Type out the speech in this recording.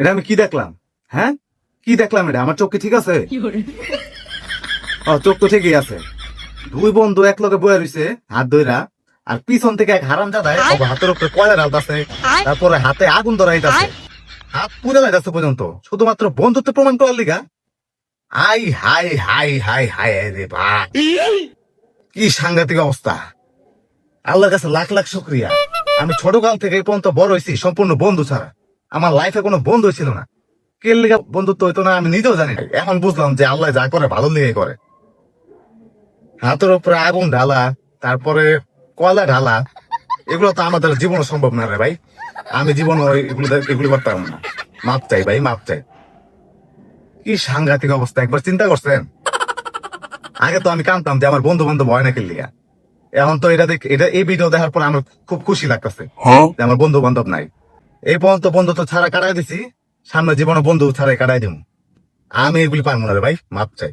এটা আমি কি দেখলাম? হ্যাঁ? কি দেখলাম এটা? আমার চোখ কি ঠিক আছে চোখ তো ঠিকই আছে। দুই বন্ধু এক লগে বয়ে রইছে হাত ধইরা আর পিছন থেকে এক হারাম জাদায় হাতের উপরে কয়লা ডালতাছে তারপরে হাতে আগুন ধরাই ধরাইতাছে হাত পুড়ে যাইতাছে পর্যন্ত। শুধুমাত্র বন্ধুত্ব প্রমাণ করার লিগা? আই হাই হাই হাই হাই রে ভাই কি সাংঘাতিক অবস্থা। আল্লাহর কাছে লাখ লাখ শুক্রিয়া। আমি ছোটকাল থেকে এই পর্যন্ত বড় হয়েছি সম্পূর্ণ বন্ধু ছাড়া। আমার লাইফে কোনো বন্ধু ছিল না। কে লিগা বন্ধুত্ব হইতো না আমি নিজেও জানি এখন বুঝলাম যে আল্লাহ যা করে ভালো লিগে করে। হাতের উপরে আগুন ঢালা তারপরে কয়লা ঢালা এগুলো তো আমাদের জীবনে সম্ভব না রে ভাই। আমি জীবনে এগুলো এগুলো করতাম না। মাপ চাই ভাই মাপ চাই। কি সাংঘাতিক অবস্থা একবার চিন্তা করছেন? আগে তো আমি কানতাম যে আমার বন্ধু বান্ধব হয় না লিগা এখন তো এটা দেখ এটা এই ভিডিও দেখার পর আমার খুব খুশি লাগতেছে। যে আমার বন্ধু বান্ধব নাই। এই পর্যন্ত বন্ধু তো ছাড়া কাটাই দিছি। সামনে জীবনে বন্ধু ছাড়াই কাটাই দিব আমি এগুলি পারব না রে ভাই, মাপ চাই।